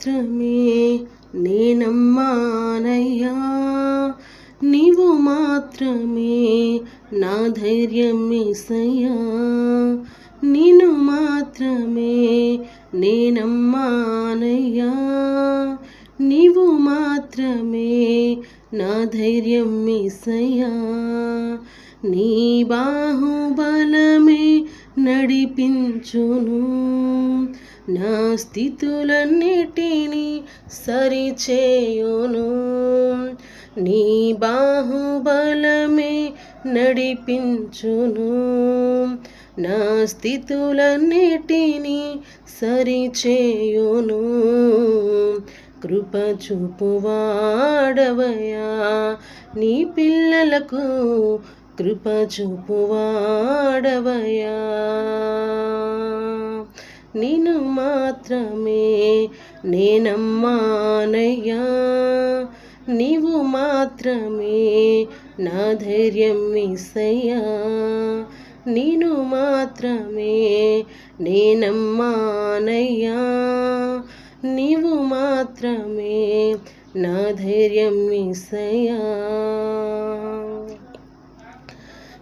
మాత్రమే నేనమ్మానయ్యా. నీవు మాత్రమే నా ధైర్యం ఏసయ్యా నేను మాత్రమే నేనమ్మానయ్యా. నీవు మాత్రమే నా ధైర్యం ఏసయ్యా నీ బాహుబలమే నడిపించును. నా స్థితులన్నిటినీ సరిచేయును. నీ బాహుబలమే నడిపించును. నా స్థితులన్నిటినీ సరిచేయును. కృప చూపువాడవయా నీ పిల్లలకు కృప చూపువాడవయా నిన్ను మాత్రమే నేనమ్మానయ్యా. నీవు మాత్రమే నా ధైర్యం మిస్సయ్యా నేను మాత్రమే నేనమ్మానయ్యా. నీవు మాత్రమే నా ధైర్యం మిస్సయ్యా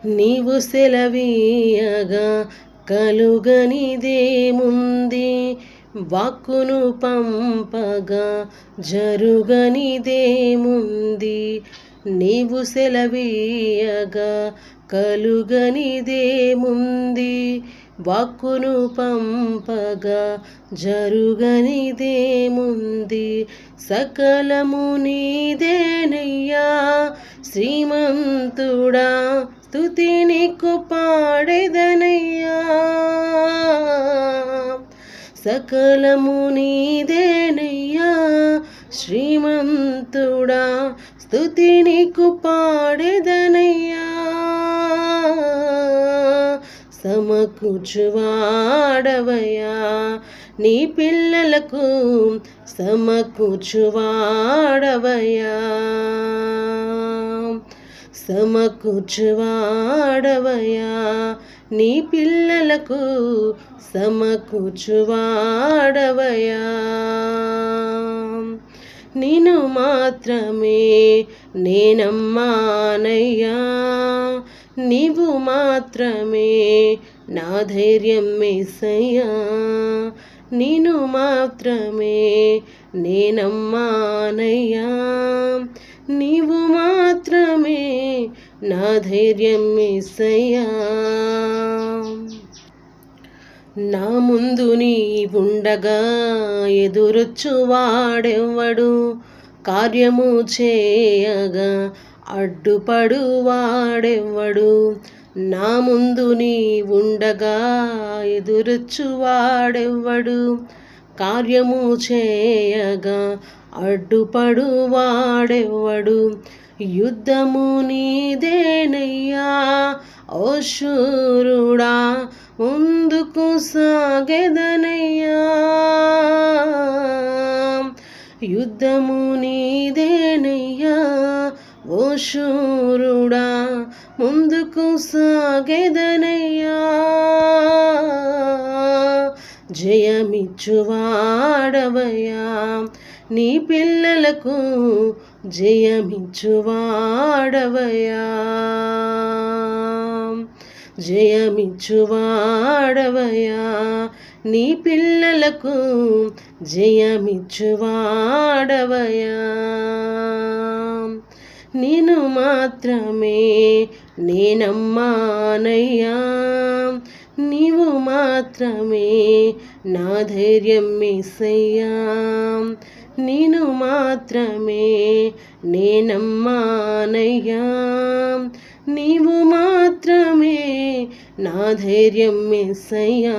నీవు సెలవీయగా కలుగనిదేముంది వాక్కును పంపగా జరుగనిదేముంది. నీవు సెలవీయగా కలుగనిదేముంది వాక్కును పంపగా జరుగనిదేముంది. సకలము నీదేనయ్యా శ్రీమంతుడా స్థుతి నీకు పాడేదనయ్యా. సకలము నీదేనయ్యా. శ్రీమంతుడా స్థుతి నీకు పాడేదనయ్యా. సమకూర్చువాడవయ్యా. నీ పిల్లలకు సమకూర్చువాడవయ్యా. సమకూర్చువాడవయా నీ పిల్లలకు సమకూర్చువాడవయా నేను మాత్రమే నేనమ్మానయ్యా. నీవు మాత్రమే నా ధైర్యం మేసయ్యా నేను మాత్రమే నేనమ్మానయ్యా. నీవు మాత్రమే నా ధైర్యం మేసయ్యా నా ముందు నీ ఉండగా ఎదురొచ్చువాడెవ్వడు కార్యము చేయగా అడ్డుపడు వాడెవ్వడు. నా ముందు నీ ఉండగా ఎదురొచ్చు వాడెవ్వడు కార్యము చేయగా అడ్డుపడు వాడెవ్వడు. యుద్ధము నీదేనయ్యా ఓ శూరుడా ముందుకు సాగెదనయ్యా. యుద్ధము నీదేనయ్యా ఓ శూరుడా ముందుకు సాగెదనయ్యా. జయమిచ్చువాడవయ్యా నీ పిల్లలకు జయమిచ్చువాడవయా జయమిచ్చువాడవయా నీ పిల్లలకు జయమిచ్చువాడవయా నేను మాత్రమే నేనమ్మానయ్యా. నీవు మాత్రమే నా ధైర్యం మేసయ్యా నేను మాత్రమే నేనమ్మానయ్యా నీవు మాత్రమే నా ధైర్యం మేసయ్యా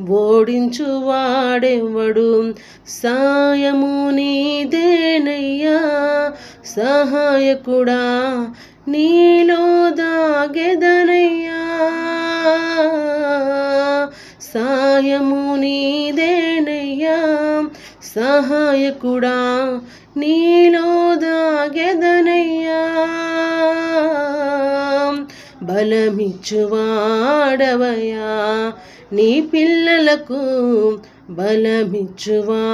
ఓడించువాడెవడు? సాయము నీదేనయ్యా సహాయకుడా నీలో దాగెదనయ్యా. సాయము నీదేనయ్యా సహాయకుడా నీలో దాగెదనయ్యా. బలమిచ్చువాడవయా నీ పిల్లలకు బలమిచ్చువాడవయా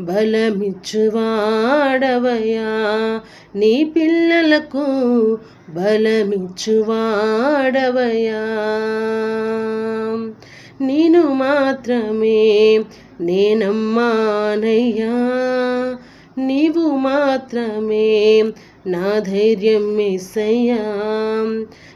బలమిచ్చువాడవయా నీ పిల్లలకు బలమిచ్చువాడవయా నేను మాత్రమే నేనమ్మానయ్యా. నీవు మాత్రమే నా ధైర్యం మెస్సయ్యా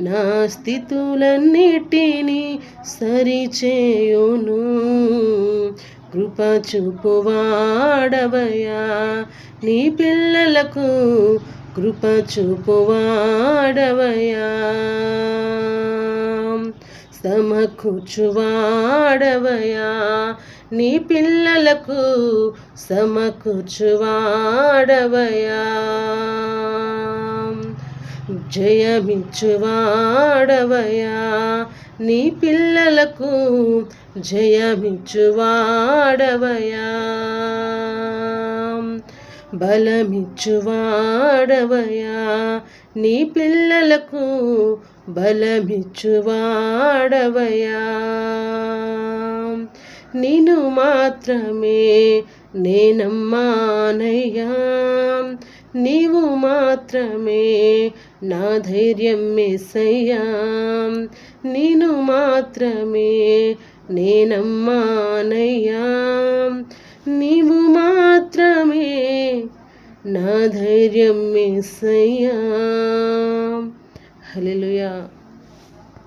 నా స్థితులన్నిటినీ సరిచేయును. కృప చూపువాడవయా నీ పిల్లలకు కృప చూపువాడవయా సమకూర్చువాడవయా నీ పిల్లలకు సమకూర్చువాడవయా జయమిచ్చువాడవయా నీ పిల్లలకు జయమిచ్చువాడవయా బలమిచ్చువాడవయా నీ పిల్లలకు బలమిచ్చువాడవయా నిన్ను మాత్రమే నేనమ్మానయ్యా. నీవు మాత్రమే నా ధైర్యం మెస్సయ్యా నేను మాత్రమే నేనమ్మానయ్యా. నీవు మాత్రమే నా ధైర్యం మెస్సయ్యా హలో